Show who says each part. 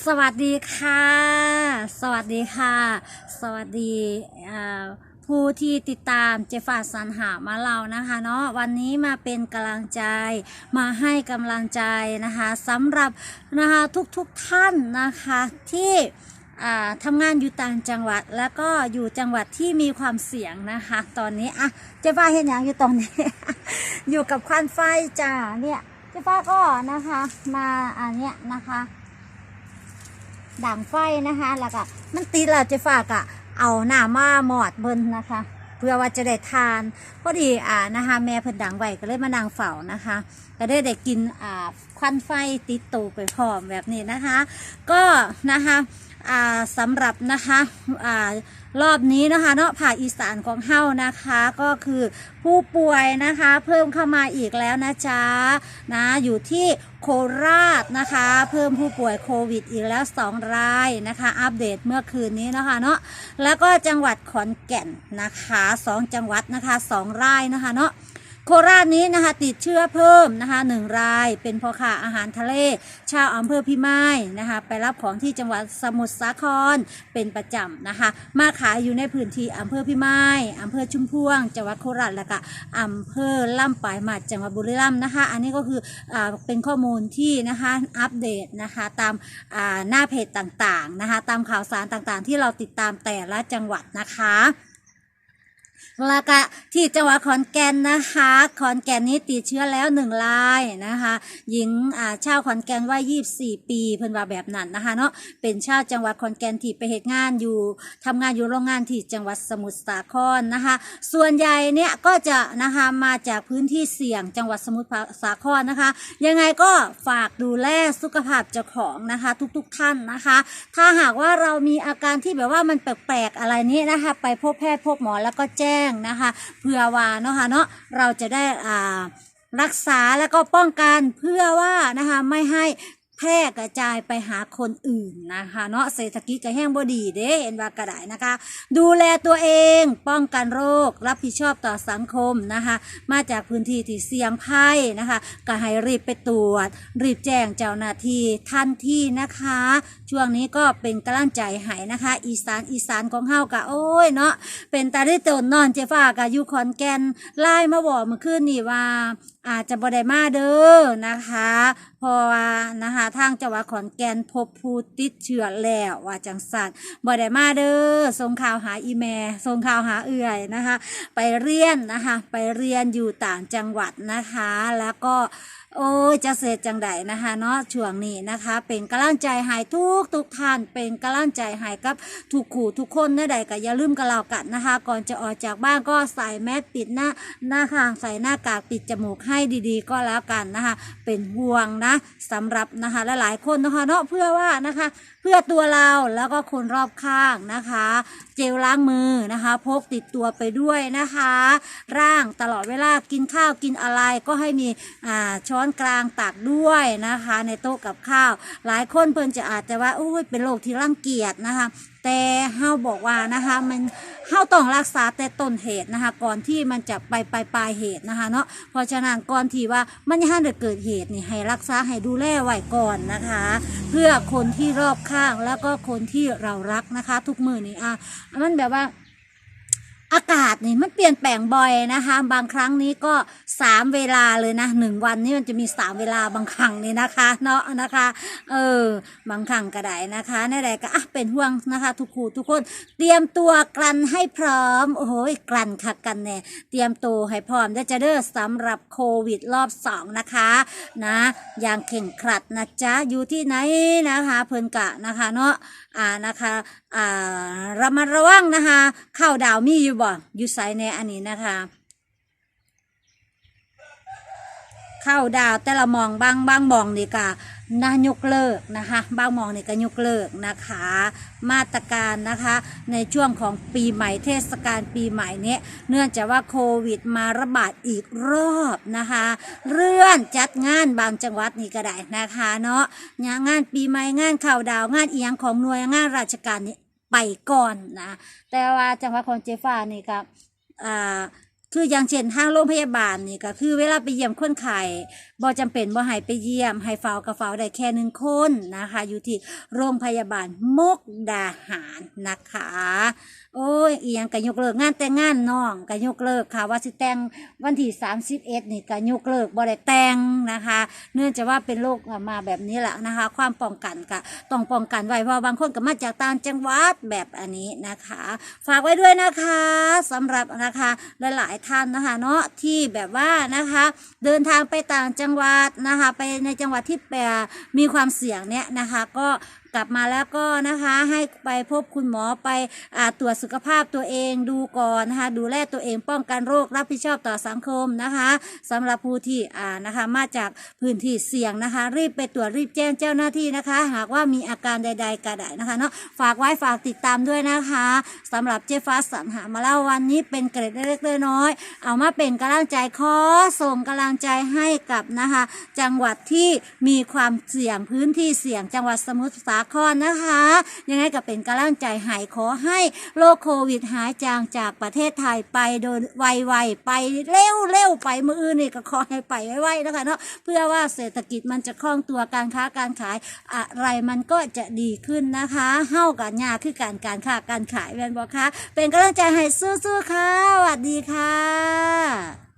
Speaker 1: สวัสดีค่ะ สวัสดีค่ะ สวัสดีผู้ที่ติดตามเจฟาสรรหามาเรานะคะเนาะวันนี้มาเป็นกำลังใจมาให้กำลังใจนะคะสำหรับนะคะทุกๆทท่านนะคะที่ทำงานอยู่ต่างจังหวัดแล้วก็อยู่จังหวัดที่มีความเสี่ยงนะคะ ตอนนี้อะเจฟ้าเห็นอย่างอยู่ตอนนี้ อยู่กับควันไฟจ้าเนี่ยเจฟ้าก็นะคะมาอันเนี้ยนะคะ ด่างไฟนะคะ แล้วก็มันติดแล้วเจะฝากอะเอาหน้ามาหมอดเบิ้นนะคะ เพื่อว่าจะได้ทานพอดีอ่านะคะแม่เพิ่นด่างไว้ก็เลยมานางเฝ้านะคะ ก็ได้ได้กินอ่าควันไฟติดตูไปพร้อมแบบนี้นะคะ ก็นะคะ สำหรับนะคะอรอบนี้นะคะเนาะภาคอีสานของเฮานะคะก็คือผู้ป่วยนะคะเพิ่มเข้ามาอีกแล้วนะจ๊ะนะอยู่ที่โคราชนะคะ เพิ่มผู้ป่วยโควิดอีกแล้ว 2 รายนะคะ อัปเดตเมื่อคืนนี้นะคะเนาะแล้วก็จังหวัดขอนแก่นนะคะ 2 จังหวัดนะคะ 2 รายนะคะเนาะ โคราชนี้นะคะติดเชื้อเพิ่มนะคะหนึ่งรายเป็นพ่อค้าอาหารทะเล ชาวอำเภอพิมายนะคะไปรับของที่จังหวัดสมุทรสาครเป็นประจำนะคะ มาขายอยู่ในพื้นที่อำเภอพิมายอำเภอชุมพวง จังหวัดโคราชแล้วก็อำเภอล่ำปลายมัดจังหวัดบุรีรัมย์นะคะ อันนี้ก็คืออาเป็นข้อมูลที่นะคะอัปเดตนะคะตามอ่าหน้าเพจต่างๆนะคะตามข่าวสารต่างๆ ที่เราติดตามแต่ละจังหวัดนะคะ ล้วก็ที่จังหวัดขอนแก่นนะคะ ขอนแก่นนี้ติดเชื้อแล้วหนึ่งรายนะคะ หญิงอ่าชาวขอนแก่นวัย24ปีเพิ่นว่าแบบนั้นนะคะเนาะเป็นชาวจังหวัดขอนแก่นที่ไปเหตุงานอยู่ทำงานอยู่โรงงานที่จังหวัดสมุทรสาครนะคะ ส่วนใหญ่เนี่ยก็จะนะคะมาจากพื้นที่เสี่ยงจังหวัดสมุทรสาครนะคะ ยังไงก็ฝากดูแลสุขภาพเจ้าของนะคะ ทุกๆท่านนะคะ ถ้าหากว่าเรามีอาการที่แบบว่ามันแปลกๆอะไรนี้นะคะ ไปพบแพทย์พบหมอแล้วก็แจ้งนะคะเพื่อว่าเนาะค่ะเนาะเราจะได้อ่ารักษาแล้วก็ป้องกันเพื่อว่านะคะไม่ให้ พร่กระจายไปหาคนอื่นนะคะเนาะเศรษฐกิจก็แห้งบดีเด้เอ็นว่ากระไดนะคะ ดูแลตัวเองป้องกันโรค รับผิดชอบต่อสังคมนะคะ มาจากพื้นที่ที่เสี่ยงภัยนะคะก็ให้รีบไปตรวจ รีบแจ้งเจ้าหน้าที่ทันทีนะคะ ช่วงนี้ก็เป็นกำลังใจให้นะคะ อีสานอีสานของเฮากะโอ้ยเนาะเป็นตาได้ตนนอนเจฟ้ากะยู่ขอนแกนไล่มาบอกเมื่อคืนนี่ว่า อาจจะบ่ได้มาเด้อนะคะเพราะว่านะคะทางจังหวัดขอนแก่นพบผู้ติดเชื้อแล้วว่าจังสันบ่ได้มาเด้อส่งข่าวหาอีแม่ส่งข่าวหาเอื่อยนะคะ ไปเรียนนะคะ ไปเรียนอยู่ต่างจังหวัดนะคะ แล้วก็ โอ้ยจะเสร็จจังใดนะคะเนาะช่วงนี้นะคะ เป็นกำลังใจหายทุกทุกท่าน เป็นกำลังใจหายกับทุกขู่ทุกคนนะใดก็อย่าลืมกันเรากันนะคะ ก่อนจะออกจากบ้านก็ใส่แมสปิดหน้าหน้าข้างใส่หน้ากากปิดจมูกให้ดีๆ ก็แล้วกันนะคะ เป็นห่วงนะสำหรับนะคะหลายๆคนนะคะเนาะเพื่อว่านะคะ เพื่อตัวเราแล้วก็คนรอบข้างนะคะ เจลล้างมือนะคะพกติดตัวไปด้วยนะคะ ร่างตลอดเวลากินข้าวกินอะไรก็ให้มีอ่าช้อนอนกลางตักด้วยนะคะ ในโต๊ะกับข้าว หลายคนเพิ่นจะอาจจะว่าโอ้ยเป็นโรคที่รังเกียจนะคะ แต่เฮาบอกว่านะคะมันเฮาต้องรักษาแต่ต้นเหตุนะคะ ก่อนที่มันจะไปไปปลายเหตุนะคะเนาะเพราะฉะนั้นก่อนที่ว่ามันยังจะเกิดเหตุนี่ให้รักษาให้ดูแลไว้ก่อนนะคะ เพื่อคนที่รอบข้างแล้วก็คนที่เรารักนะคะ ทุกมือนี่อะมันแบบว่า อากาศนี่มันเปลี่ยนแปลงบ่อยนะคะ บางครั้งนี้ก็สามเวลาเลยนะหนึ่งวันนี่มันจะมีสามเวลาบางครั้งนี่นะคะเนาะนะคะเออบางครั้งก็ได้นะคะในใดก็อะเป็นห่วงนะคะ ทุกคู่ทุกคนเตรียมตัวกลันให้พร้อมโอ้โหกลันคักกันแน่เตรียมตัวให้พร้อมได้จะเด้อสำหรับโควิดรอบสองนะคะนะอย่างเข่งขรัดนะจ๊ะอยู่ที่ไหนนะคะ เพิ่นกะนะคะเนาะอ่านะคะ อ่าระมัดระวังนะคะข้าวดาวมีอยู่บ่อยู่ไซในอันนี้นะคะข้าวดาวแต่ละมองบางบางมองนี่ก็นายกเลิกนะคะบางมองนี่ก็ยกเลิกนะคะ มาตรการนะคะในช่วงของปีใหม่เทศกาลปีใหม่เนี้ยเนื่องจากว่าโควิดมาระบาดอีกรอบนะคะเลื่อนจัดงานบางจังหวัดนี่ก็ได้นะคะเนาะงานปีใหม่งานข่าวดาวงานเอียงของหน่วยงานราชการนี่ ไปก่อนนะแต่ว่าจังหวัดของเจฟ้านี่ก็อ่า คืออย่างเช่นทางโรงพยาบาลนี่ก็คือเวลาไปเยี่ยมคนไข้บ่จำเป็นบ่ให้ไปเยี่ยมให้เฝ้ากับเฝ้าได้แค่หนึ่งคนนะคะ อยู่ที่โรงพยาบาลมุกดาหารนะคะ โอ้ยอียงก็ยกเลิกงานแต่งงานน้องก็ยกเลิกค่ะ ว่าสิแต่งวันที่31นี่ก็ยกเลิกบ่ได้แต่งนะคะ เนื่องจากว่าเป็นโรคมาแบบนี้แหละนะคะ ความป้องกันก็ต้องป้องกันไว้เพราะบางคนก็มาจากต่างจังหวัดแบบอันนี้นะคะ ฝากไว้ด้วยนะคะสำหรับนะคะหลายๆท่านนะคะเนาะที่แบบว่านะคะเดินทางไปต่างจังหวัดนะคะไปในจังหวัดที่แปรมีความเสี่ยงเนี่ยนะคะก็ กลับมาแล้วก็นะคะให้ไปพบคุณหมอไปอ่าตรวจสุขภาพตัวเองดูก่อนนะคะดูแลตัวเองป้องกันโรครับผิดชอบต่อสังคมนะคะสำหรับผู้ที่อ่านะคะมาจากพื้นที่เสี่ยงนะคะ รีบไปตรวจรีบแจ้งเจ้าหน้าที่นะคะ หากว่ามีอาการใด ๆก็ไดนะคะเนาะฝากไว้ฝากติดตามด้วยนะคะสำหรับเจฟ้าสรรหามาเล่าวันนี้เป็นเกร็ดเล็กๆน้อยๆเอามาเป็นกำลังใจขอส่งกำลังใจให้กับนะคะ จังหวัดที่มีความเสี่ยงพื้นที่เสี่ยงจังหวัดสมุทรสาครนะคะ ยังไงก็เป็นกำลังใจใหายขอให้โรคโควิดหายจางจากประเทศไทยไปโดยไวๆไปเร็วๆไปมืออื่นนี่ก็ขอให้ไปไวๆนะคะเนาะเพื่อว่าเศรษฐกิจมันจะคล่องตัวการค้าการขายอะไรมันก็จะดีขึ้นนะคะเฮ้ากันยาคือการการค้าการขายแม่นบอกคะเป็นกำลังใจให้สู้ๆค่ะสวัสดีค่ะ